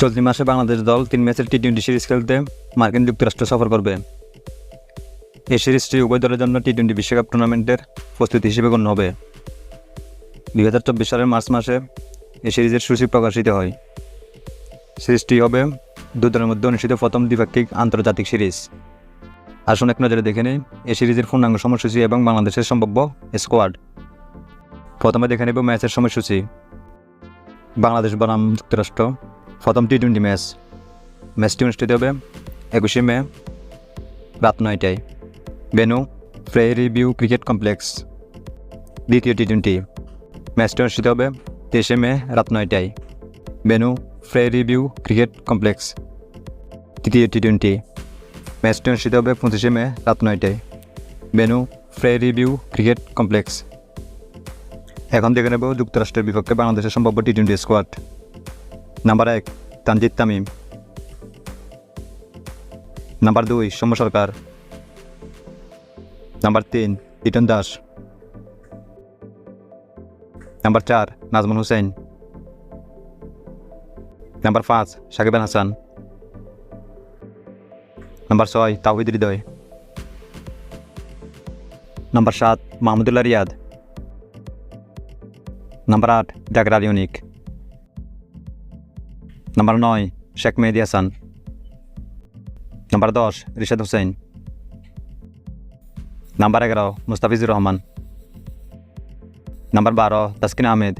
চলতি মাসে বাংলাদেশ দল তিন ম্যাচের টি টোয়েন্টি সিরিজ খেলতে মার্কিন যুক্তরাষ্ট্র সফর করবে। এই সিরিজটি উভয় দলের জন্য টি টোয়েন্টি বিশ্বকাপ টুর্নামেন্টের প্রস্তুতি হিসেবে গণ্য হবে। দুই হাজার চব্বিশ সালের মার্চ মাসে এই সিরিজের সূচি প্রকাশিত হয়। সিরিজটি হবে দু দলের মধ্যে অনুষ্ঠিত প্রথম দ্বিপাক্ষিক আন্তর্জাতিক সিরিজ। আসুন এক নজরে দেখে নিই এই সিরিজের পূর্ণাঙ্গ সময়সূচি এবং বাংলাদেশের সম্ভাব্য স্কোয়াড। প্রথমে দেখে নেব ম্যাচের সময়সূচি। বাংলাদেশ বনাম যুক্তরাষ্ট্র প্রথম টি টোয়েন্টি ম্যাচ ম্যাচটি অনুষ্ঠিত হবে একুশে মে, রাত নয়টায়। বেনু ফ্রে রিভিউ ক্রিকেট কমপ্লেক্স দ্বিতীয় টি টোয়েন্টি ম্যাচটি অনুষ্ঠিত হবে তেইশে মে, রাত নয়টায়। বেনু ফ্রে রিভিউ ক্রিকেট কমপ্লেক্স তৃতীয় টি টোয়েন্টি ম্যাচটি অনুষ্ঠিত হবে পঁচিশে মে, রাত নয়টায়। বেনু ফ্রে রিভিউ ক্রিকেট কমপ্লেক্স এখন দেখে নেব যুক্তরাষ্ট্রের বিপক্ষে বাংলাদেশের সম্ভাব্য টি টোয়েন্টি স্কোয়াড নাম্বার এক তানজিদ তামিম নাম্বার দুই সৌম্য সরকার নাম্বার তিন লিটন দাস নাম্বার চার নাজমুল হুসেন নাম্বার পাঁচ সাকিব আল হাসান নাম্বার ছয় তাহিদ হৃদয় নাম্বার সাত মাহমুদুল্লাহ রিয়াদ নাম্বার আট জাকের আলী অনিক নাম্বার নয় শেখ মেহেদি হাসান নাম্বার দশ রিশাদ হোসেন নাম্বার এগারো মুস্তাফিজুর রহমান নাম্বার বারো তাসকিন আহমেদ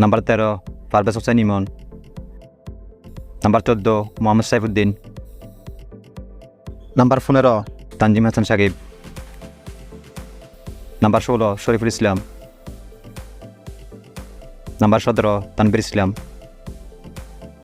নাম্বার তেরো পারভেজ হোসেন ইমন নাম্বার চোদ্দ মোহাম্মদ সাইফুদ্দিন নাম্বার পনেরো তানজিম হাসান সাকিব নাম্বার ষোলো শরীফুল ইসলাম নাম্বার সতেরো তানবির ইসলাম।